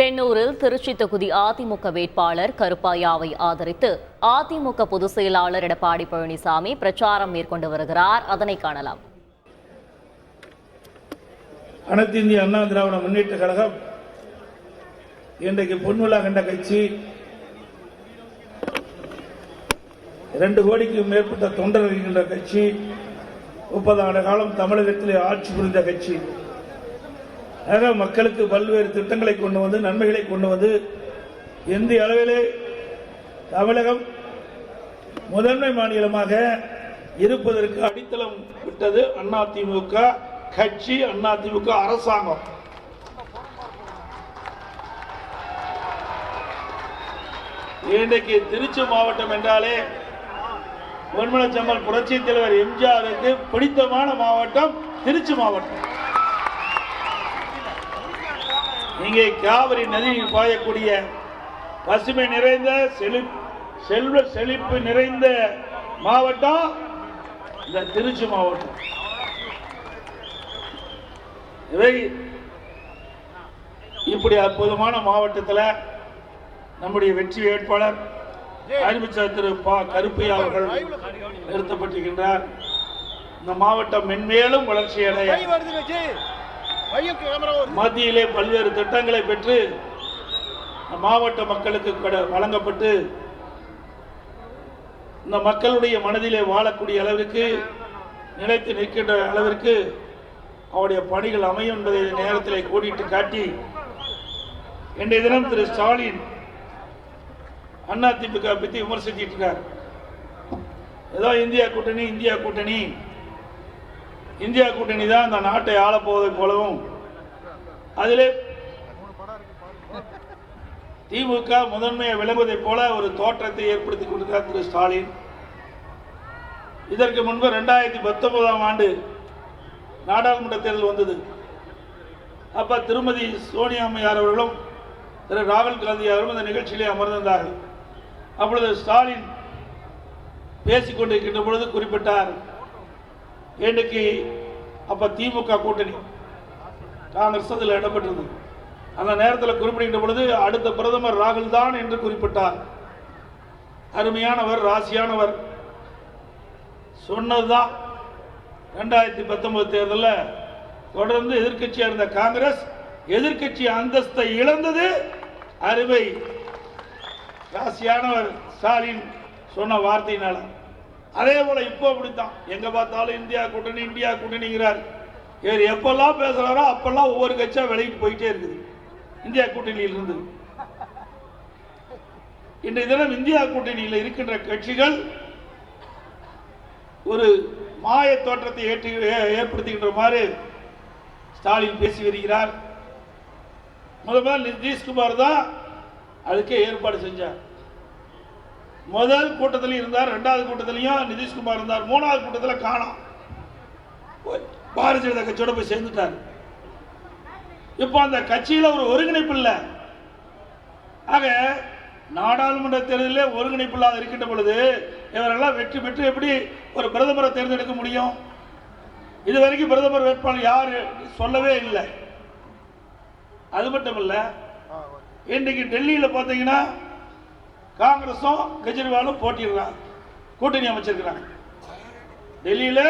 தென்னூரில் திருச்சி தொகுதி அதிமுக வேட்பாளர் கருப்பாயாவை ஆதரித்து அதிமுக பொதுச் செயலாளர் எடப்பாடி பழனிசாமி பிரச்சாரம் மேற்கொண்டு வருகிறார். அதனை காணலாம். அனைத்து இந்திய அண்ணா திராவிட முன்னேற்ற கழகம் இன்றைக்கு பொன்விழா கண்ட கட்சி இரண்டு கோடிக்கு மேற்பட்ட தொண்டர் இருக்கின்ற கட்சி முப்பது ஆண்டு காலம் தமிழகத்திலே ஆட்சி புரிந்த கட்சி. அதனால் மக்களுக்கு பல்வேறு திட்டங்களை கொண்டு வந்து நன்மைகளை கொண்டு வந்து இந்திய அளவிலே தமிழகம் முதன்மை மாநிலமாக இருப்பதற்கு அடித்தளம் விட்டது. அதிமுக கட்சி அதிமுக அரசாங்கம். இன்றைக்கு திருச்சி மாவட்டம் என்றாலே பொன்மனச்சம்மல் புரட்சி தலைவர் எம்ஜிஆருக்கு பிடித்தமான மாவட்டம் திருச்சி மாவட்டம். இங்கே காவிரி நதியில் பாயக்கூடிய பசுமை நிறைந்த செழி செல்வ செழிப்பு நிறைந்த மாவட்டம் இந்த திருச்சி மாவட்டம். இவை இப்படி அற்புதமான மாவட்டத்தில் நம்முடைய வெற்றி வேட்பாளர் அறிவிச்ச திரு பா கருப்பையா அவர்கள் நிறுத்தப்பட்டிருக்கின்றார். இந்த மாவட்டம் மென்மேலும் வளர்ச்சி மத்தியிலே பல்வேறு திட்டங்களை பெற்று மாவட்ட மக்களுக்கு வழங்கப்பட்டு இந்த மக்களுடைய மனதிலே வாழக்கூடிய அளவிற்கு நிலைத்து நிற்கின்ற அளவிற்கு அவருடைய பணிகள் அமையும் என்பதை நேரத்தில் கூடிட்டு காட்டி இன்றைய தினம் திரு ஸ்டாலின் அண்ணா திமுக பற்றி விமர்சிச்சிட்டு இருக்கார். ஏதோ இந்தியா கூட்டணி இந்தியா கூட்டணி இந்தியா கூட்டணி தான் இந்த நாட்டை ஆளப்போவதை போலவும் அதிலே திமுக முதன்மையை விளங்குவதைப் போல ஒரு தோற்றத்தை ஏற்படுத்தி கொண்டிருக்கிறார் திரு ஸ்டாலின். இதற்கு முன்பு ரெண்டாயிரத்தி பத்தொன்பதாம் ஆண்டு நாடாளுமன்ற தேர்தல் வந்தது. அப்போ திருமதி சோனியா அம்மையார் அவர்களும் திரு ராகுல் காந்தி அவர்களும் இந்த நிகழ்ச்சியிலே அமர்ந்திருந்தார்கள். அப்பொழுது ஸ்டாலின் பேசிக்கொண்டிருக்கின்ற பொழுது குறிப்பிட்டார் இன்னைக்கு அப்ப திமுக கூட்டணி காங்கிரஸ் அதில் இடம்பெற்றது. அந்த நேரத்தில் குறிப்பிடுகின்ற பொழுது அடுத்த பிரதமர் ராகுல் தான் என்று குறிப்பிட்டார். அருமையானவர் ராசியானவர். சொன்னதுதான். ரெண்டாயிரத்தி பத்தொன்பது தேர்தலில் தொடர்ந்து எதிர்க்கட்சியாக இருந்த காங்கிரஸ் எதிர்க்கட்சி அந்தஸ்தை இழந்தது. அருமை. ராசியானவர் ஸ்டாலின் சொன்ன வார்த்தையினால. அதே போல இப்போ அப்படித்தான். எங்க பார்த்தாலும் இந்தியா கூட்டணி இந்தியா கூட்டணிங்கிறார். இவர் எப்பெல்லாம் பேசுறாரோ அப்பெல்லாம் ஒவ்வொரு கட்சியா விலகிட்டு போயிட்டே இருக்குது. இந்தியா கூட்டணியில் இருந்து. இன்றைய தினம் இந்தியா கூட்டணியில் இருக்கின்ற கட்சிகள் ஒரு மாய தோற்றத்தை ஏற்று ஏ- ஏற்படுத்துகின்ற மாதிரி ஸ்டாலின் பேசி வருகிறார். முதல்வர் நிதிஷ்குமார் தான் அதுக்கே ஏற்பாடு செஞ்சார். முதல் கூட்டத்தில் இருந்தார் ரெண்டாவது கூட்டத்திலையும் நிதிஷ்குமார் இருந்தார் மூணாவது கூட்டத்தில் காணோம் பாரதிய ஜனதா கட்சியோட போய் சேர்ந்துட்டார். இப்போ அந்த கட்சியில் ஒரு ஒருங்கிணைப்பு இல்லை. ஆக நாடாளுமன்ற தேர்தலில் ஒருங்கிணைப்பு இல்லாத இருக்கின்ற பொழுது இவரெல்லாம் வெற்றி பெற்று எப்படி ஒரு பிரதமரை தேர்ந்தெடுக்க முடியும்? இதுவரைக்கும் பிரதமர் வேட்பாளர் யாரு சொல்லவே இல்லை. அது மட்டும் இல்லை இன்றைக்கு டெல்லியில் பார்த்தீங்கன்னா காங்கிரஸும் கெஜ்ரிவாலும் போட்டிடுறாங்க கூட்டணி அமைச்சிருக்கிறாங்க. டெல்லியில்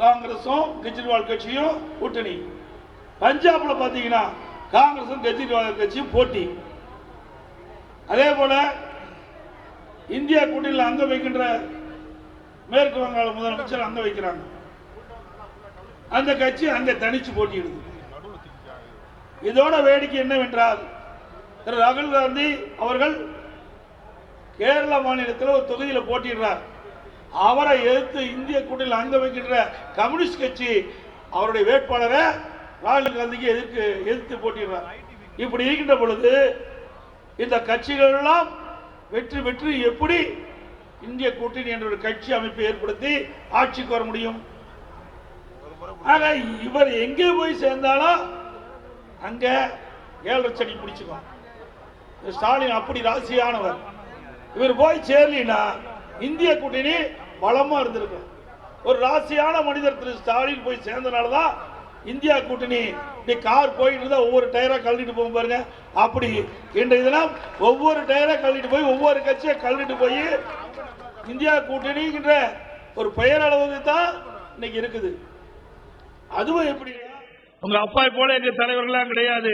காங்கிரஸும் கெஜ்ரிவால் கட்சியும் கூட்டணி. பஞ்சாபில் பார்த்தீங்கன்னா காங்கிரஸும் கெஜ்ரிவால் கட்சியும் போட்டி. அதே போல இந்தியா கூட்டணியில் அங்க வைக்கின்ற மேற்கு வங்காள முதலமைச்சர் அங்க வைக்கிறாங்க. அந்த கட்சி அங்கே தனிச்சு போட்டியிடுது. இதோட வேடிக்கை என்னவென்றால் திரு ராகுல் காந்தி அவர்கள் கேரள மாநிலத்தில் ஒரு தொகுதியில் போட்டியிடுறார். அவரை எதிர்த்து இந்திய கூட்டணியில் அங்க வைக்கின்ற கம்யூனிஸ்ட் கட்சி அவருடைய வேட்பாளரை ராகுல் காந்திக்கு எதிர்த்து எதிர்த்து போட்டிடுறார் இப்படி இருக்கின்ற பொழுது இந்த கட்சிகள் எல்லாம் வெற்றி பெற்று எப்படி இந்திய கூட்டணி என்ற ஒரு கட்சி அமைப்பை ஏற்படுத்தி ஆட்சிக்கு வர முடியும்? ஆக இவர் எங்கே போய் சேர்ந்தாலும் அங்க ஏழரை செடி பிடிச்சுக்கும். ஸ்டாலின் அப்படி ராசியானவர். இவர் போய் சேரலினா இந்திய கூட்டணி பலமா இருந்திருக்கும் ஒரு ராசியான மனிதர் திரு ஸ்டாலின் போய் சேர்ந்தனால தான் இந்தியா கூட்டணி இப்படி கார் போயிட்டு இருந்தா ஒவ்வொரு டயரா கழட்டிட்டு போகும் பாருங்க. அப்படி என்ற இதெல்லாம் ஒவ்வொரு டயரா கழட்டிட்டு போய் ஒவ்வொரு கட்சியை கழட்டிட்டு போய் இந்தியா கூட்டணிங்கிற ஒரு பெயர் அளவுக்கு தான் இன்னைக்கு இருக்குது. அதுவும் எப்படி உங்க அப்பா போல எங்க தலைவர்கள்லாம் கிடையாது.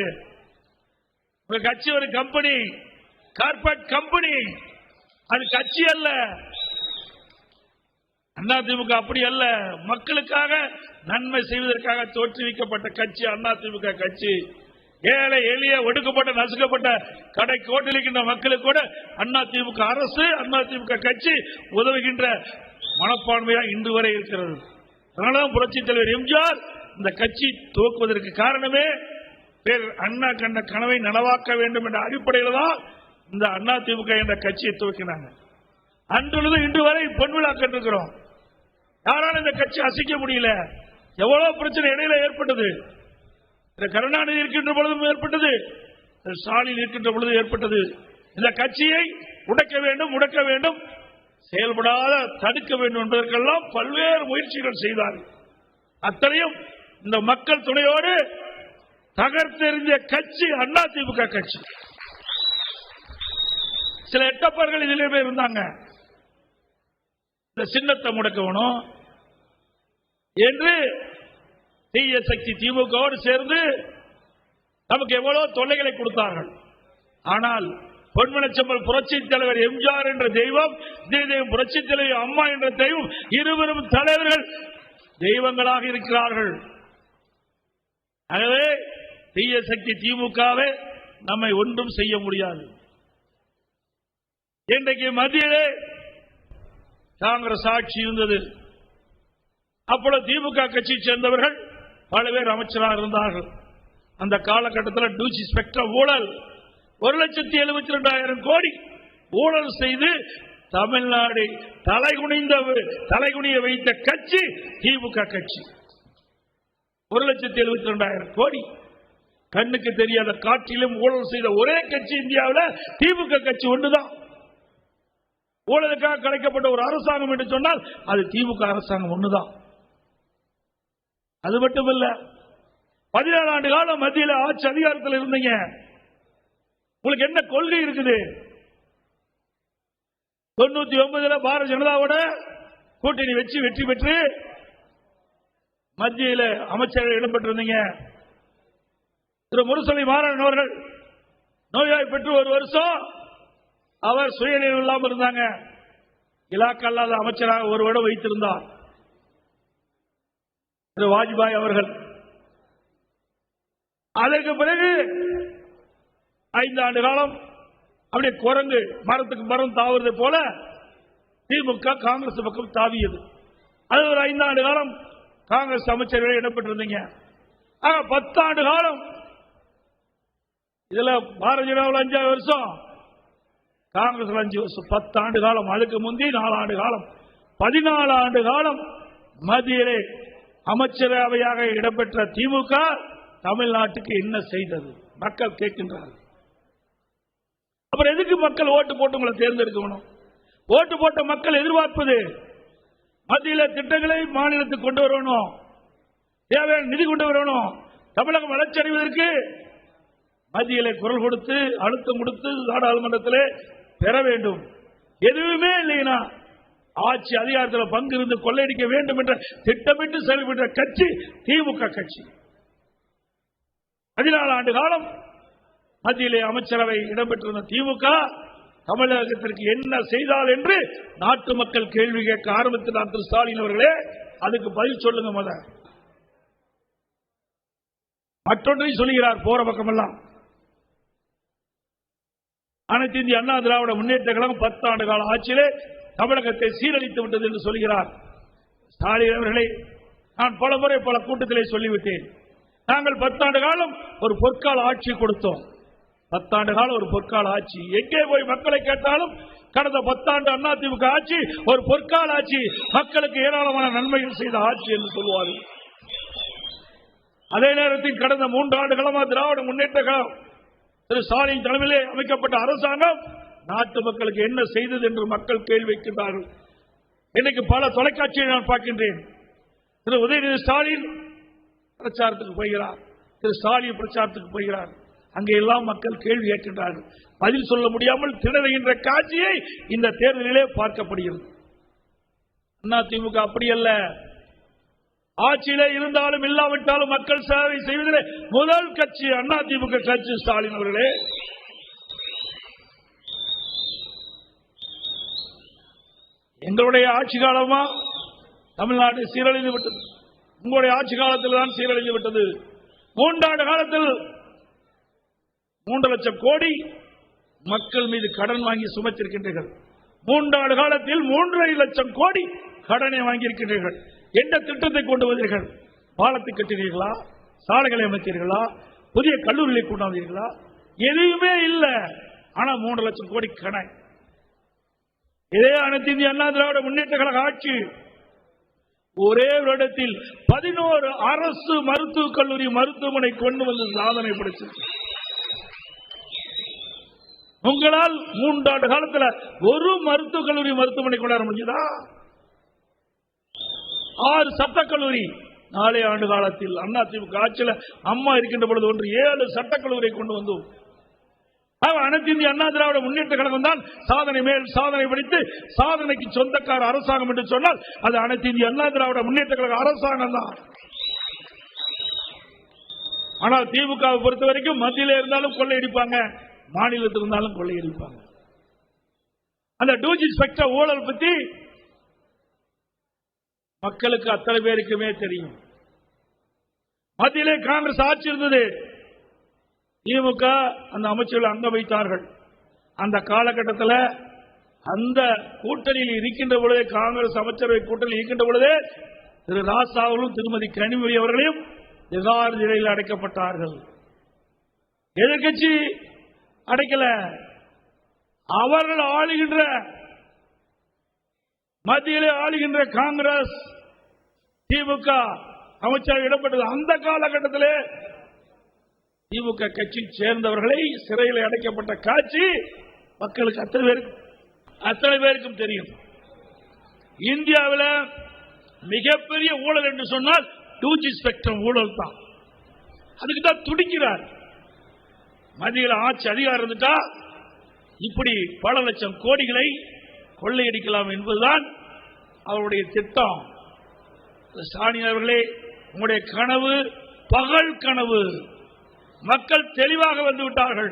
உங்க கட்சி ஒரு கம்பெனி கார்பரேட் கம்பெனி அது கட்சி அல்ல. அதிமுக அப்படி அல்ல. மக்களுக்காக நன்மை செய்வதற்காக தோற்றுவிக்கப்பட்ட கட்சி அதிமுக கட்சி. ஏழை எளிய ஒடுக்கப்பட்ட நசுக்கப்பட்ட கடை கோட்டிலிருக்கின்ற மக்களுக்கு கூட அதிமுக அரசு அதிமுக கட்சி உதவுகின்ற மனப்பான்மையா இன்று வரை இருக்கிறது. அதனாலதான் புரட்சி தலைவர் எம்ஜிஆர் இந்த கட்சி துவக்குவதற்கு காரணமே பேர் அண்ணா கண்ட கனவை நனவாக்க வேண்டும் என்ற அடிப்படையில் தான் இந்த அண்ணா திமுக என்ற கட்சியை துவக்கினாங்க. அன்றுள்ளது இன்று வரை பொன் விழா கண்டிருக்கிறோம். யாராலும் இந்த கட்சி அசைக்க முடியல? எவ்வளவு பிரச்சனை இடையில ஏற்பட்டது? இந்த கருணாநிதி இருக்கின்ற பொழுதும் ஏற்பட்டது. ஸ்டாலின் இருக்கின்ற பொழுது ஏற்பட்டது. இந்த கட்சியை உடைக்க வேண்டும் உடைக்க வேண்டும். செயல்படாத தடுக்க வேண்டும் என்பதற்கெல்லாம் பல்வேறு முயற்சிகள் செய்தார்கள். அத்தனையும் இந்த மக்கள் துணையோடு தகர்த்தெறிஞ்ச கட்சி அதிமுக கட்சி. சில எட்டப்பர்கள் இதிலே போய் இருந்தாங்க. இந்த சின்னத்தை முடக்கணும் என்று தீய சக்தி திமுகவோடு சேர்ந்து நமக்கு எவ்வளவு தொல்லைகளை கொடுத்தார்கள். ஆனால் பொன்மனச்சம்பல் புரட்சி தலைவர் எம்ஜிஆர் என்ற தெய்வம் இதே தெய்வம் புரட்சி தலைவர் அம்மா என்ற தெய்வம் இருவரும் தலைவர்கள் தெய்வங்களாக இருக்கிறார்கள். ஆகவே தீய சக்தி திமுகவை நம்மை ஒன்றும் செய்ய முடியாது. இன்றைக்கு மத்தியிலே காங்கிரஸ் ஆட்சி இருந்தது. அப்பொழுது திமுக கட்சியை சேர்ந்தவர்கள் பல பேர் அமைச்சராக இருந்தார்கள். அந்த காலகட்டத்தில் டூசி ஸ்பெக்டர் ஊழல் ஒரு லட்சத்தி எழுபத்தி ரெண்டாயிரம் கோடி ஊழல் செய்து தமிழ்நாடு தலைகுனிந்த தலைகுனிய வைத்த கட்சி திமுக கட்சி. ஒரு லட்சத்தி எழுபத்தி ரெண்டாயிரம் கோடி. கண்ணுக்கு தெரியாத காற்றிலும் ஊழல் செய்த ஒரே கட்சி இந்தியாவில் திமுக கட்சி ஒன்றுதான். ஊழலுக்காக கிடைக்கப்பட்ட ஒரு அரசாங்கம் என்று சொன்னால் அது திமுக அரசாங்கம் ஒண்ணுதான். அது மட்டுமல்ல பதினேழு ஆண்டு காலம் மத்தியில் ஆட்சி அதிகாரத்தில் இருந்தீங்க. உங்களுக்கு என்ன கொள்கை இருக்குது? தொண்ணூத்தி ஒன்பதுல பாரதிய ஜனதாவோட கூட்டணி வச்சு வெற்றி பெற்று மத்தியில் அமைச்சர்கள் இடம்பெற்றிருந்தீங்க. திரு முரசொலி மாறன் அவர்கள் நோயாய் பெற்று ஒரு வருஷம் அவர் சுயநினைவு இல்லாமல் இருந்தாங்க. இலாக்கா அமைச்சராக ஒரு வருடம் வைத்திருந்தார். திரு வாஜ்பாய் அவர்கள். அதற்கு பிறகு ஐந்து ஆண்டு காலம் அப்படியே குரங்கு மரத்துக்கு மரம் தாவுறது போல திமுக காங்கிரஸ் பக்கம் தாவியது. அது ஒரு ஐந்தாண்டு காலம் காங்கிரஸ் அமைச்சர்கள் இடம்பெற்றிருந்தீங்க. ஆக பத்தாண்டு காலம் இதுல பாரதிய ஜனதாவில் அஞ்சாவது வருஷம் காங்கிரஸ் அஞ்சு வருஷம் பத்தாண்டு காலம் அதுக்கு முந்தி நாலாண்டு காலம். பதினாலு ஆண்டு காலம் மத்தியிலே அமைச்சரவையாக இடம்பெற்ற திமுக தமிழ்நாட்டுக்கு என்ன செய்தது? மக்கள் கேட்கின்றார்கள். அப்புறம் எதுக்கு மக்கள் ஓட்டு போட்டு உங்களை தேர்ந்தெடுக்கணும்? ஓட்டு போட்ட மக்கள் எதிர்பார்ப்பது மத்தியில திட்டங்களை மாநிலத்துக்கு கொண்டு வரணும். தேவையான நிதி கொண்டு வரணும். தமிழகம் வளர்ச்சி அடைவதற்கு மத்தியிலே குரல் கொடுத்து அழுத்தம் கொடுத்து நாடாளுமன்றத்திலே பெற வேண்டும். எதுவுமே இல்லைனா ஆட்சி அதிகாரத்தில் பங்கு இருந்து கொள்ளையடிக்க வேண்டும் என்ற திட்டமிட்டு செயல்பட்ட கட்சி திமுக கட்சி. பதினாலு ஆண்டு காலம் மத்தியிலே அமைச்சரவை இடம்பெற்றிருந்த திமுக தமிழகத்திற்கு என்ன செய்தால் என்று நாட்டு மக்கள் கேள்வி கேட்க ஆரம்பித்தார் திரு ஸ்டாலின் அவர்களே. அதுக்கு பதில் சொல்லுங்க முத மற்றொன்றையும் சொல்லுகிறார் போற பக்கமெல்லாம். அனைத்து இந்திய அண்ணா திராவிட முன்னேற்ற கழகம் பத்தாண்டு கால ஆட்சியிலே தமிழகத்தை சீரழித்து விட்டது என்று சொல்கிறார். ஸ்டாலின் அவர்களை நான் பல முறை பல கூட்டத்திலே சொல்லிவிட்டேன். நாங்கள் பத்தாண்டு காலம் ஒரு பொற்கால ஆட்சி கொடுத்தோம். பத்தாண்டு காலம் ஒரு பொற்கால ஆட்சி. எங்கே போய் மக்களை கேட்டாலும் கடந்த பத்தாண்டு அதிமுக ஆட்சி ஒரு பொற்கால ஆட்சி. மக்களுக்கு ஏராளமான நன்மைகள் செய்த ஆட்சி என்று சொல்வார்கள். அதே நேரத்தில் கடந்த மூன்று ஆண்டு காலமா திராவிட முன்னேற்ற கழகம் திரு ஸ்டாலின் தலைமையிலே அமைக்கப்பட்ட அரசாங்கம் நாட்டு மக்களுக்கு என்ன செய்தது என்று மக்கள் கேள்வி வைக்கின்றார்கள். இன்னைக்கு பல தொலைக்காட்சியை நான் பார்க்கின்றேன். திரு உதயநிதி ஸ்டாலின் பிரச்சாரத்துக்கு போகிறார். திரு ஸ்டாலின் பிரச்சாரத்துக்கு போகிறார். அங்கே எல்லாம் மக்கள் கேள்வி கேட்கின்றார்கள் பதில் சொல்ல முடியாமல் திணறுகின்ற காட்சியை இந்த தேர்தலிலே பார்க்கப்படுகிறது. அண்ணா திமுக அப்படி அல்ல ஆட்சியிலே இருந்தாலும் இல்லாவிட்டாலும் மக்கள் சேவை செய்வதிலே முதல் கட்சி அண்ணா திமுக கட்சி ஸ்டாலின் அவர்களே. எங்களுடைய ஆட்சி காலமா? தமிழ்நாடு சீரழிந்து விட்டது. உங்களுடைய ஆட்சி காலத்தில் தான் சீரழிந்து விட்டது. மூன்றாண்டு காலத்தில் மூன்று லட்சம் கோடி மக்கள் மீது கடன் வாங்கி சுமத்திருக்கின்றீர்கள். மூன்றாண்டு காலத்தில் மூன்றரை லட்சம் கோடி கடனை வாங்கியிருக்கின்றீர்கள். எந்த திட்டத்தை கொண்டு வந்தீர்கள்? பாலத்தை கட்டினீர்களா? சாலைகளை அமைத்தீர்களா? புதிய கல்லூரிகளை கொண்டாந்தீர்களா எதுவுமே இல்லை. ஆனா மூன்று லட்சம் கோடி கணக்கு இதே அனைத்து இந்திய அண்ணா திராவிட முன்னேற்ற கழக ஆட்சி. ஒரே வருடத்தில் பதினோரு அரசு மருத்துவக் கல்லூரி மருத்துவமனை கொண்டு வந்து சாதனை படைச்சிருக்கு. உங்களால் மூன்றாண்டு காலத்தில் ஒரு மருத்துவக் கல்லூரி மருத்துவமனை கொண்டாட முடிஞ்சதா? ஆறு சட்டக்கல்லூரி. கல்லூரி ஆண்டு காலத்தில் அண்ணா திமுக ஆட்சியில் அம்மா இருக்கின்ற பொழுது ஒன்று ஏழு சட்டக்கல்லூரியை கொண்டு வந்தோம். அனைத்து இந்திய அண்ணா திராவிட முன்னேற்ற கழகம் தான் சாதனை மேல் சாதனை படித்து சாதனைக்கு சொந்தக்கார அரசாங்கம் என்று சொன்னால் அது அனைத்து இந்திய அண்ணா திராவிட முன்னேற்ற கழக அரசாங்கம் தான். ஆனால் திமுகவை பொறுத்த வரைக்கும் மத்தியில் இருந்தாலும் கொள்ளையடிப்பாங்க மாநிலத்தில் இருந்தாலும் கொள்ளையடிப்பாங்க. அந்த டூஜி ஸ்பெக்டர் ஊழல் பத்தி மக்களுக்கு அத்தனை பேருக்குமே தெரியும். மத்தியிலே காங்கிரஸ் ஆட்சி இருந்தது. திமுக அந்த அமைச்சர்கள் அங்க வைத்தார்கள். அந்த காலகட்டத்தில் அந்த கூட்டணியில் இருக்கின்ற பொழுதே காங்கிரஸ் அமைச்சரவை கூட்டணியில் இருக்கின்ற பொழுதே திரு ராசா திருமதி கனிமொழி அவர்களையும் திகார் நிலையில் அடைக்கப்பட்டார்கள். எதிர்கட்சி அடைக்கல. அவர்கள் ஆளுகின்ற மத்தியிலே ஆளுகின்ற காங்கிரஸ் திமுக அமைச்சர் இடப்பட்டது அந்த காலகட்டத்திலே திமுக கட்சி சேர்ந்தவர்களை சிறையில் அடைக்கப்பட்ட காட்சி மக்களுக்கு அத்தனை பேருக்கு அத்தனை பேருக்கும் தெரியும். இந்தியாவில் மிகப்பெரிய ஊழல் என்று சொன்னால் டூ ஜி ஸ்பெக்ட்ரம் ஊழல் தான். அதுக்கு தான் துடிக்கிறார். மத்தியில் ஆட்சி அதிகாரம் இருந்துட்டா இப்படி பல லட்சம் கோடிகளை கொள்ளையடிக்கலாம் என்பதுதான் அவருடைய திட்டம். ஸ்டாலின் அவர்களே உங்களுடைய கனவு பகல் கனவு. மக்கள் தெளிவாக வந்துவிட்டார்கள்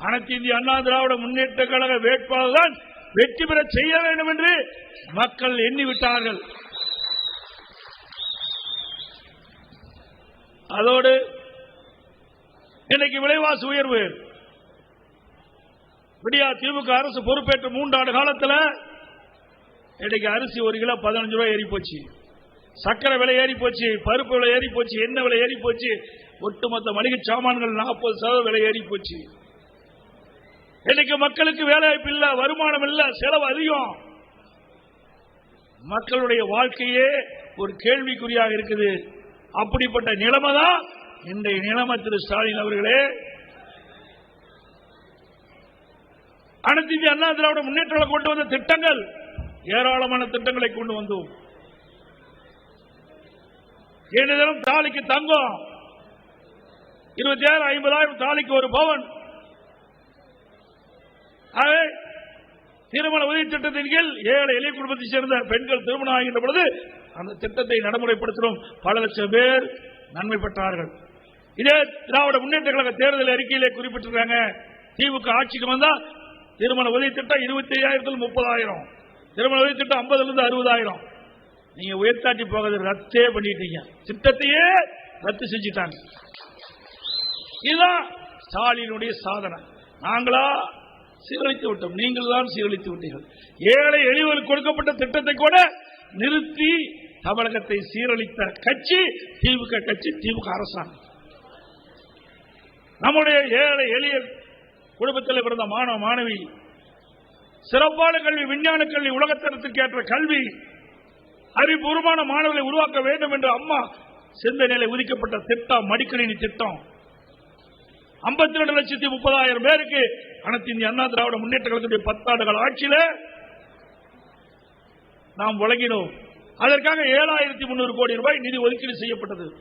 அனைத்து இந்திய அண்ணா திராவிட முன்னேற்ற கழக வேட்பாளர் தான் வெற்றி பெற செய்ய வேண்டும் என்று மக்கள் எண்ணிவிட்டார்கள் அதோடு இன்னைக்கு விலைவாசி உயர்வு. விடியா திமுக அரசு பொறுப்பேற்ற மூன்றாண்டு காலத்தில் இன்னைக்கு அரிசி ஒரு கிலோ பதினஞ்சு ரூபாய் ஏறி போச்சு. சக்கரை விலை ஏறி போச்சு பருப்பு விலை ஏறி போச்சு எண்ணெய் விலை ஏறி போச்சு ஒட்டுமொத்த மளிகை சாமான்கள் நாற்பது சதவீதம் விலை ஏறி போச்சு. இன்னைக்கு மக்களுக்கு வேலை வாய்ப்பு இல்ல வருமானம் இல்ல செலவு அதிகம். மக்களுடைய வாழ்க்கையே ஒரு கேள்விக்குறியாக இருக்குது. அப்படிப்பட்ட நிலைமை தான் இன்றைய நிலைமை திரு ஸ்டாலின் அவர்களே. அனைத்து இந்திய அண்ணா திராவிட முன்னேற்ற கொண்டு வந்த திட்டங்கள். ஏராளமான திட்டங்களை கொண்டு வந்தோம். ஏனெனும் தாலிக்கு தங்கம்? இருபத்தி ஏழு ஐம்பதாயிரம் தாலிக்கு ஒரு பவன். திருமண உதவி திட்டத்தின் கீழ் ஏழை எளிய குடும்பத்தை சேர்ந்த பெண்கள் திருமணம் ஆகின்ற பொழுது அந்த திட்டத்தை நடைமுறைப்படுத்தினோம். பல லட்சம் பேர் நன்மை பெற்றார்கள். இதே திராவிட முன்னேற்ற கழக தேர்தல் அறிக்கையிலே குறிப்பிட்டிருக்காங்க. திமுக ஆட்சிக்கு வந்தா திருமண உதவி திட்டம் இருபத்தி ஐயாயிரத்தில் முப்பதாயிரம். திருமண உதவி திட்டம் ஐம்பதுல இருந்து அறுபதாயிரம். நீங்க உயர்த்தாட்டி போகிறது ரத்தே பண்ணிட்டீங்க. திட்டத்தையே ரத்து செஞ்சிட்டாங்க. இதுதான் ஸ்டாலினுடைய சாதனை. நாங்களா சீரழித்து விட்டோம். நீங்கள் தான் சீரழித்து விட்டீர்கள். ஏழை எளியவர்களுக்கு கொடுக்கப்பட்ட திட்டத்தை கூட நிறுத்தி தமிழகத்தை சீரழித்த கட்சி திமுக கட்சி திமுக அரசாங்கம். நம்முடைய ஏழை எளிய குடும்பத்தில் பிறந்த மாணவ மாணவி சிறப்பான கல்வி விஞ்ஞான கல்வி உலகத்தரத்துக்கு ஏற்ற கல்வி அறிவுபூர்வமான மாணவர்களை உருவாக்க வேண்டும் என்று அம்மா சிந்தனையில ஒதுக்கப்பட்ட திட்டம் மடிக்கணினி திட்டம். ஐம்பத்தி ரெண்டு லட்சத்தி முப்பதாயிரம் பேருக்கு அனைத்து இந்திய அண்ணா திராவிட முன்னேற்ற கழகத்துடைய பத்தாண்டுகள் ஆட்சியில நாம் வழங்கினோம். அதற்காக ஏழாயிரத்தி முன்னூறு கோடி ரூபாய் நிதி ஒதுக்கீடு செய்யப்பட்டது.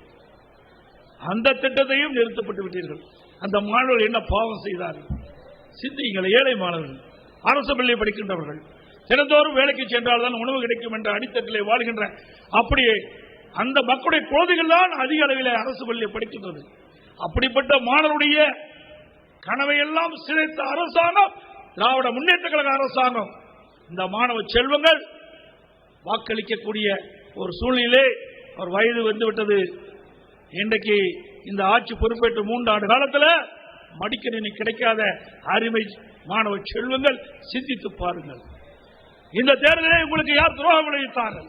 அந்த திட்டத்தையும் நிறுத்தப்பட்டு விட்டீர்கள். அந்த மாணவர்கள் என்ன பாவம் செய்தார்கள்? சிந்திங்களை ஏழை மாணவர்கள். அரசு பள்ளி படிக்கின்றவர்கள். தினந்தோறும் வேலைக்கு சென்றால் தான் உணவு கிடைக்கும் என்ற அடித்தட்டிலே வாழ்கின்ற அப்படியே அந்த மக்களுடைய குழந்தைகள் தான் அதிக அளவில் அரசு பள்ளியை படிக்கின்றது. அப்படிப்பட்ட மாணவருடைய கனவையெல்லாம் சிதைத்த அரசாங்கம் திராவிட முன்னேற்ற கழக அரசாங்கம் இந்த மாணவ செல்வங்கள் வாக்களிக்கக்கூடிய ஒரு சூழ்நிலை அவர் வயது வந்துவிட்டது. இன்றைக்கு இந்த ஆட்சி பொறுப்பேற்று மூன்று ஆண்டு காலத்தில் மடிக்கணினி கிடைக்காத அருமை மாணவ செல்வங்கள் சிந்தித்து பாருங்கள். இந்த தேர்தலை உங்களுக்கு யார் துரோகம் விளைவித்தார்கள்?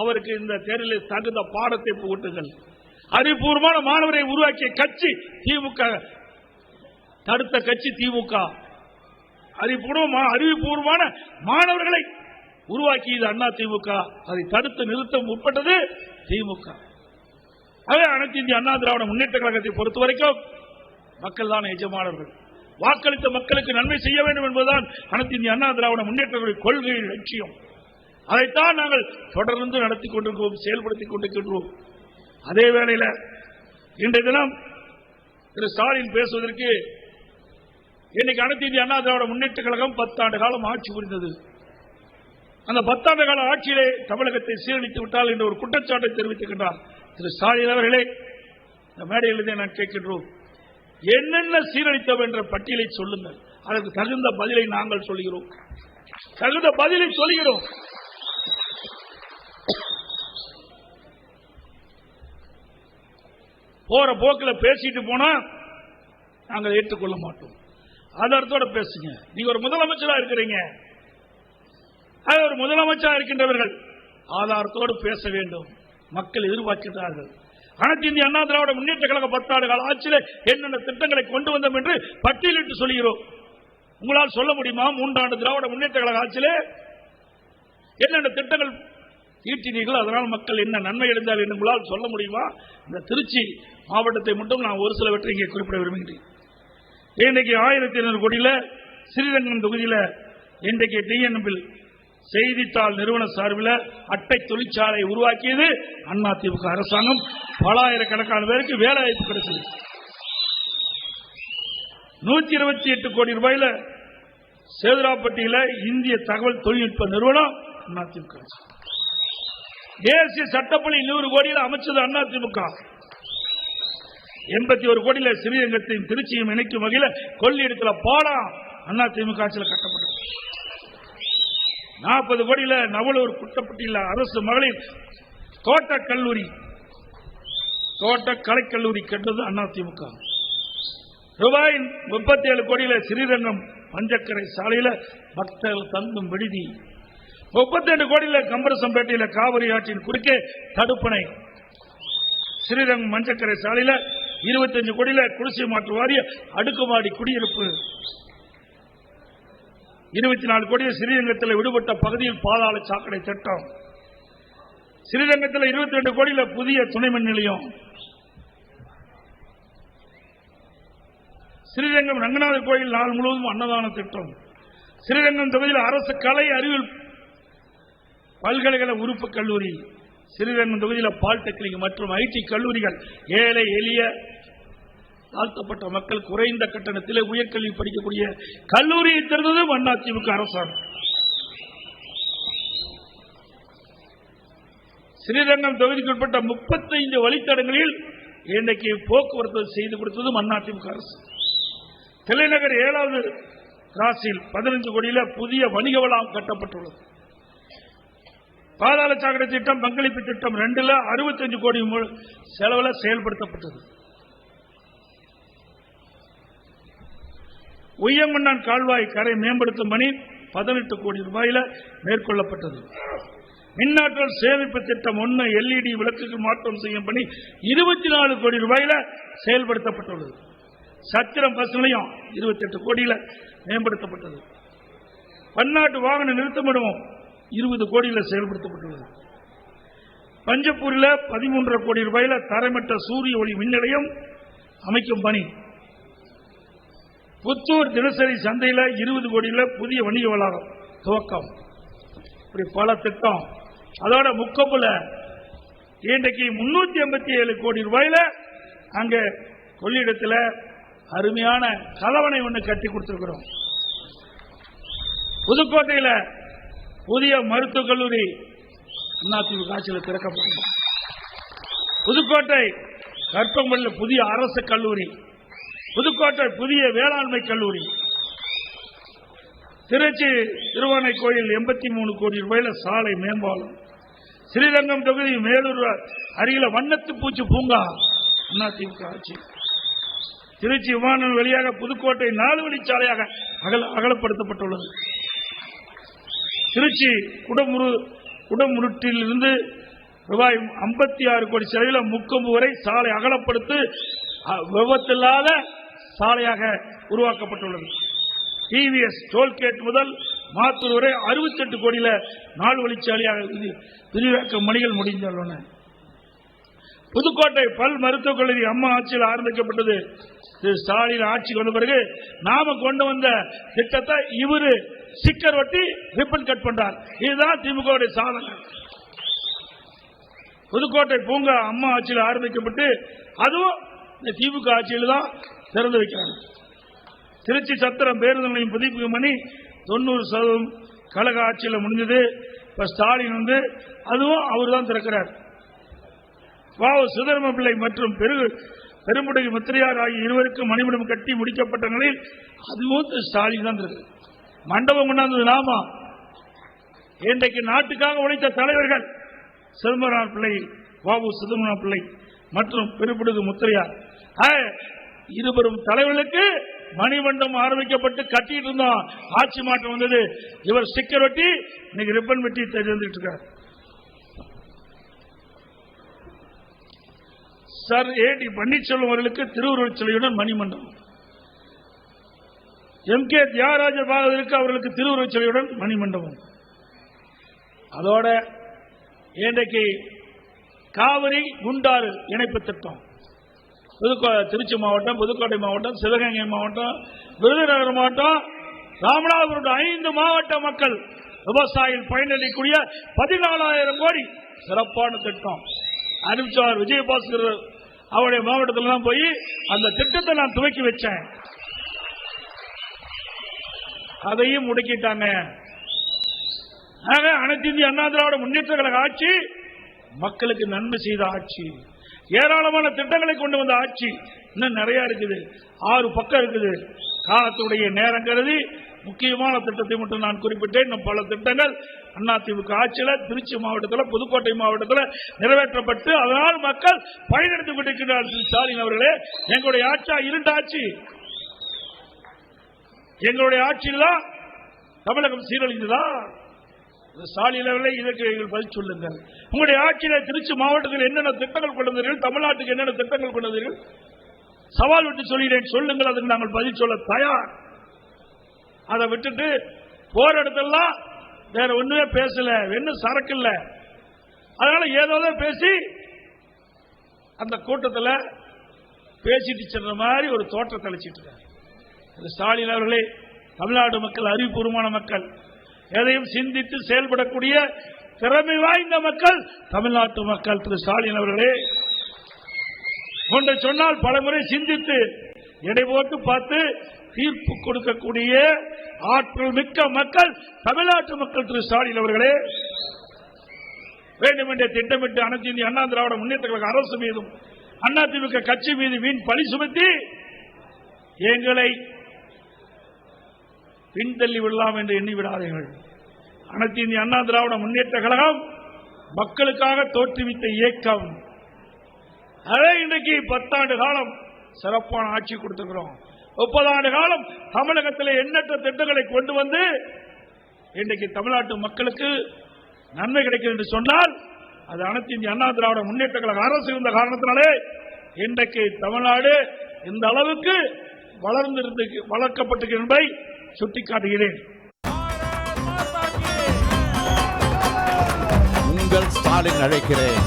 அவருக்கு இந்த தேர்தலில் தகுந்த பாடத்தை புகட்டுங்கள். அறிவுபூர்வமான மாணவரை உருவாக்கிய கட்சி திமுக தடுத்த கட்சி திமுக. அறிவுபூர்வமான அறிவுபூர்வமான மாணவர்களை உருவாக்கியது அண்ணா திமுக. அதை தடுத்து நிறுத்த முற்பட்டது திமுக. அதே அனைத்து இந்திய அண்ணா திராவிட முன்னேற்ற கழகத்தை பொறுத்த வரைக்கும் மக்கள் தான் எஜமானவர்கள் வாக்களித்த மக்களுக்கு நன்மை செய்ய வேண்டும் என்பதுதான் அனைத்து இந்திய அண்ணா திராவிட முன்னேற்ற கொள்கையின் லட்சியம். அதைத்தான் நாங்கள் தொடர்ந்து நடத்தி கொண்டிருக்கிறோம் செயல்படுத்திக் கொண்டிருக்கின்றோம். அதே வேளையில் இன்றைய தினம் திரு ஸ்டாலின் பேசுவதற்கு இன்னைக்கு அனைத்து இந்திய அண்ணா திராவிட முன்னேற்ற கழகம் பத்தாண்டு காலம் ஆட்சி புரிந்தது. அந்த பத்தாண்டு கால ஆட்சியிலே தமிழகத்தை சீரழித்து விட்டால் என்ற ஒரு குற்றச்சாட்டை தெரிவித்துக்கின்றார் திரு ஸ்டாலின் அவர்களே. இந்த மேடையிலிருந்தே நான் கேட்கின்றோம். என்னென்ன சீரழித்தோம் என்ற பட்டியலை சொல்லுங்கள். அதற்கு தகுந்த பதிலை நாங்கள் சொல்கிறோம். தகுந்த பதிலை சொல்கிறோம். போற போக்கில் பேசிட்டு போனா நாங்கள் ஏற்றுக்கொள்ள மாட்டோம். ஆதாரத்தோட பேசுங்க. நீங்க ஒரு முதலமைச்சரா இருக்கிறீங்க. அது ஒரு முதலமைச்சரா இருக்கின்றவர்கள். ஆதாரத்தோடு பேச வேண்டும். மக்கள் எதிர்பார்க்கிறார்கள் அனைத்து இந்திய அண்ணா திராவிட முன்னேற்ற கழக பத்தாண்டு கால ஆட்சியில் என்னென்ன திட்டங்களை கொண்டு வந்தோம் என்று பட்டியலிட்டு சொல்கிறோம் உங்களால் சொல்ல முடியுமா? மூன்றாண்டு திராவிட முன்னேற்ற கழக ஆட்சியிலே என்னென்ன திட்டங்கள் ஈட்டினீர்கள் அதனால் மக்கள் என்ன நன்மை எழுந்தால் என்று உங்களால் சொல்ல முடியுமா? இந்த திருச்சி மாவட்டத்தை மட்டும் நான் ஒரு சிலவற்றை இங்கே குறிப்பிட விரும்புகிறேன். இன்றைக்கு ஆயிரத்தி ஐநூறு கோடியில் ஸ்ரீரங்கம் தொகுதியில் இன்றைக்கு டிஎன்பில் செய்தித்தாள் நிறுவன சார்பில் அட்டை தொழிற்சாலை உருவாக்கியது அண்ணா திமுக அரசாங்கம். பலாயிரக்கணக்கான பேருக்கு வேலை வாய்ப்பு கிடைச்சது. நூத்தி இருபத்தி எட்டு கோடி ரூபாயில சேதுராப்பட்டியில இந்திய தகவல் தொழில்நுட்ப நிறுவனம் அண்ணா திமுக தேசிய சட்டப்பள்ளி நூறு கோடியில் அமைச்சது அண்ணா திமுக. எண்பத்தி ஒரு கோடியில் ஸ்ரீரங்கத்தையும் திருச்சியும் இணைக்கும் வகையில் கொள்ளிடத்துல பாடம் அண்ணா திமுக ஆட்சியில் கட்டப்பட்டது. நாற்பது கோடியில நவலூர் குட்டப்பட்டியில் அரசு மகளிர் தோட்டக் கல்லூரி. தோட்ட கலைக்கல்லூரி கட்டது அண்ணா திமுக ரூபாய் முப்பத்தி ஏழு கோடியில ஸ்ரீரங்கம் பஞ்சக்கரை சாலையில பக்தர்கள் தங்கும் விடுதி. முப்பத்தி ரெண்டு கோடியில கம்பரசம்பேட்டையில காவிரி ஆற்றின் குறுக்கே தடுப்பணை. ஸ்ரீரங்கம் மஞ்சக்கரை சாலையில இருபத்தஞ்சு கோடியில குடிசை மாற்று வாரிய அடுக்குமாடி குடியிருப்பு. இருபத்தி நாலு கோடி ஸ்ரீரங்கத்தில் விடுபட்ட பகுதியில் பாதாள சாக்கடை திட்டம் ஸ்ரீரங்கத்தில் இருபத்தி ரெண்டு கோடியில புதிய துணை மின் நிலையம். ஸ்ரீரங்கம் ரங்கநாதர் கோயில் நாள் முழுவதும் அன்னதான திட்டம். ஸ்ரீரங்கம் தொகுதியில் அரசு கலை அறிவியல் பல்கலைக்கழக உறுப்பு கல்லூரி. ஸ்ரீரங்கம் தொகுதியில் பாலிடெக்னிக் மற்றும் ஐடி கல்லூரிகள். ஏழை எளிய தாழ்த்தப்பட்ட மக்கள் குறைந்த கட்டணத்தில் உயர்கல்வி படிக்கக்கூடிய கல்லூரியை திறந்ததும் அதிமுக அரசாங்கம். ஸ்ரீரங்கம் தொகுதிக்குட்பட்ட முப்பத்தைந்து வழித்தடங்களில் இன்றைக்கு போக்குவரத்து செய்து கொடுத்ததும் அதிமுக அரசு. தலைநகர் ஏழாவது கிராஸில் பதினஞ்சு கோடியில புதிய வணிக வளாகம் கட்டப்பட்டுள்ளது. பாதாள சாக்கடை திட்டம் பங்களிப்பு திட்டம் ரெண்டுல அறுபத்தஞ்சு கோடி செலவில் செயல்படுத்தப்பட்டது. உய்யமண்ணான் கால்வாய் கரை மேம்படுத்தும் பணி பதினெட்டு கோடி ரூபாயில மேற்கொள்ளப்பட்டது. மின்னாற்றல் சேமிப்பு திட்டம் ஒன்று எல்இடி விளக்குக்கு மாற்றம் செய்யும் பணி இருபத்தி நாலு கோடி ரூபாயில செயல்படுத்தப்பட்டுள்ளது. சத்திரம் பஸ் நிலையம் இருபத்தி எட்டு கோடியில் மேம்படுத்தப்பட்டது. பன்னாட்டு வாகன நிறுத்தமிடமும் இருபது கோடியில் செயல்படுத்தப்பட்டுள்ளது. பஞ்சப்பூரில் பதிமூன்றரை கோடி ரூபாயில தரமிட்ட சூரிய ஒளி மின் நிலையம் அமைக்கும் பணி புத்தூர் தினசரி சந்தையில் இருபது கோடியில் புதிய வணிக வளாகம் துவக்கம். இப்படி பல திட்டம். அதோட முக்கப்புல இன்றைக்கு முன்னூத்தி எண்பத்தி ஏழு கோடி ரூபாயில அங்கே கொள்ளிடத்தில் அருமையான கலவனை ஒன்று கட்டி கொடுத்திருக்கிறோம். புதுக்கோட்டையில் புதிய மருத்துவக் கல்லூரி அதிமுக ஆட்சியில் திறக்கப்பட்டது புதுக்கோட்டை கற்பம்பள்ள புதிய அரசு கல்லூரி புதுக்கோட்டை புதிய வேளாண்மை கல்லூரி. திருச்சி திருவானை கோயில் எண்பத்தி மூணு கோடி ரூபாயில சாலை மேம்பாலம். ஸ்ரீரங்கம் தொகுதி மேலூர் அருகில வண்ணத்து பூச்சி பூங்கா அதிமுக ஆட்சி. திருச்சி விமான வழியாக புதுக்கோட்டை நாலு வழிச்சாலையாக அகல அகலப்படுத்தப்பட்டுள்ளது. திருச்சி குடமுரு குடமுருட்டிலிருந்து ரூபாய் ஐம்பத்தி ஆறு கோடி செலவில் முக்கொம்பு வரை சாலை அகலப்படுத்தி அ, விபத்தில்லாத சாலையாக உருவாக்கப்பட்டுள்ளது. டிவிஎஸ் டோல்கேட் முதல் மாத்தூர் வரை அறுபத்தெட்டு கோடியில நாள் வழிச்சாலையாக விரிவாக்க மணிகள் முடிந்துள்ளன. புதுக்கோட்டை பல் மருத்துவக் கல்லூரி அம்மா ஆட்சியில் ஆரம்பிக்கப்பட்டது. திரு ஸ்டாலின் ஆட்சிக்கு வந்த பிறகு நாம கொண்டு வந்த திட்டத்தை இவரு ஸ்டிக்கர் ஒட்டி ரிப்பன் கட் பண்றார். இதுதான் திமுக சாதனை. புதுக்கோட்டை பூங்கா அம்மா ஆட்சியில் ஆரம்பிக்கப்பட்டு அதுவும் இந்த திமுக ஆட்சியில் தான் திறந்து வைக்கிறாங்க. திருச்சி சத்திரம் பேருந்து நிலையம் புதுப்பிக்கும் பண்ணி தொண்ணூறு சதவீதம் கழக ஆட்சியில் முடிஞ்சது. இப்ப ஸ்டாலின் வந்து அதுவும் அவர் தான் திறக்கிறார். வாவு சுதர்ம பிள்ளை மற்றும் பெரு பெருமுடை முத்திரையார் ஆகிய இருவருக்கும் மணிமடம் கட்டி முடிக்கப்பட்ட நிலையில் அதுவும் ஸ்டாலின் தான் இருக்கு மண்டபம் கொண்டாந்தது நாமா. இன்றைக்கு நாட்டுக்காக உழைத்த தலைவர்கள் சிதம்பரம் பிள்ளை வாவு சிதம்பரம் பிள்ளை மற்றும் பெருமுடுகு முத்திரையார். இருவரும் தலைவர்களுக்கு மணிமண்டம் ஆரம்பிக்கப்பட்டு கட்டிட்டு இருந்தோம். ஆட்சி மாற்றம் வந்தது. இவர் ஸ்டிக்கர் ஒட்டி இன்னைக்கு ரிப்பன் வெட்டி தெரிஞ்சுட்டு இருக்கார். சார் ஏ டி பன்னீர்செல்வம் அவர்களுக்கு திருவுருவச் சிலையுடன் மணிமண்டபம் எம் கே தியாகராஜ பாகவதற்கு அவர்களுக்கு திருவுருவச் சிலையுடன் மணிமண்டபம். அதோட இன்றைக்கு காவிரி குண்டாறு இணைப்பு திட்டம். புதுக்கோ திருச்சி மாவட்டம் புதுக்கோட்டை மாவட்டம் சிவகங்கை மாவட்டம் விருதுநகர் மாவட்டம் ராமநாதபுரம் ஐந்து மாவட்ட மக்கள் விவசாயிகள் பயனளிக்கூடிய பதினாலாயிரம் கோடி சிறப்பான திட்டம். அறிவிச்சார் விஜயபாஸ்கர் அவருடைய மாவட்டத்தில் தான் போய் அந்த திட்டத்தை நான் துவக்கி வச்சேன். அதையும் முடக்கிட்டாங்க. ஆக அனைத்து இந்திய அண்ணா திராவிட முன்னேற்ற கழக ஆட்சி மக்களுக்கு நன்மை செய்த ஆட்சி. ஏராளமான திட்டங்களை கொண்டு வந்த ஆட்சி இன்னும் நிறைய இருக்குது. ஆறு பக்கம் இருக்குது. காலத்துடைய நேரம் கருதி முக்கியமான திட்டத்தை மட்டும் நான் குறிப்பிட்டேன். இன்னும் பல திட்டங்கள் அதிமுக ஆட்சியில் திருச்சி மாவட்டத்தில் புதுக்கோட்டை மாவட்டத்தில் நிறைவேற்றப்பட்டு அதனால் மக்கள் பயனெடுத்துக் கொண்டிருக்கிறார் ஸ்டாலின் அவர்களே எங்களுடைய ஆட்சியா இருண்ட ஆட்சி. எங்களுடைய ஆட்சியில் தான் தமிழகம் சீரழிந்துதான் ஸ்டாலின் அவர்களே இதற்கு நீங்கள் பதில் சொல்லுங்கள். உங்களுடைய ஆட்சியில திருச்சி மாவட்டத்தில் என்னென்ன திட்டங்கள் கொண்டு வந்தீர்கள் தமிழ்நாட்டுக்கு என்னென்ன திட்டங்கள் கொண்டு வந்தீர்கள் சவால் விட்டு சொல்கிறேன் சொல்லுங்கள் அதுக்கு நாங்கள் பதில் சொல்ல தயார். அதை விட்டுட்டு போற இடத்தெல்லாம் வேற ஒண்ணுமே பேசல என்ன சரக்கு இல்ல அதனால ஏதோ பேசி அந்த கூட்டத்தில் பேசிட்டு சென்ற மாதிரி ஒரு தோற்றத்தை அழைச்சிட்டு இருக்காரு. ஸ்டாலின் அவர்களே தமிழ்நாடு மக்கள் அறிவுபூர்வமான மக்கள். எதையும் சிந்தித்து செயல்படக்கூடிய திறமை வாய்ந்த மக்கள் தமிழ்நாட்டு மக்கள் திரு ஸ்டாலின் அவர்களே. ஒன்றை சொன்னால் பலமுறை சிந்தித்து எடை போட்டு பார்த்து தீர்ப்பு கொடுக்கக்கூடிய ஆற்றல் மிக்க மக்கள் தமிழ்நாட்டு மக்கள் திரு ஸ்டாலின் அவர்களே. வேண்டும் என்ற திட்டமிட்டு அனைத்து இந்திய அண்ணா திராவிட முன்னேற்ற கழக அரசு மீதும் அதிமுக கட்சி மீது வீண் பழி சுமத்தி எங்களை பின்தள்ளி விடலாம் என்று எண்ணி விடாதீர்கள். அனைத்து இந்திய அண்ணா திராவிட முன்னேற்ற கழகம் மக்களுக்காக தோற்றுவித்த இயக்கம். அதே இன்றைக்கு பத்தாண்டு காலம் சிறப்பான ஆட்சி கொடுத்துக்கிறோம் முப்பது ஆண்டு காலம் தமிழகத்தில் எண்ணற்ற திட்டங்களை கொண்டு வந்து இன்றைக்கு தமிழ்நாட்டு மக்களுக்கு நன்மை கிடைக்கும் என்று சொன்னால் அது அனைத்து இந்திய அண்ணா திராவிட முன்னேற்ற கழக அரசு இருந்த காரணத்தினாலே இன்றைக்கு தமிழ்நாடு இந்த அளவுக்கு வளர்ந்திருந்து வளர்க்கப்பட்டிருக்கிறது என்பதை சுட்டிக்காட்டுகிறேன். உங்கள் ஸ்டாலின் அழைக்கிறேன்.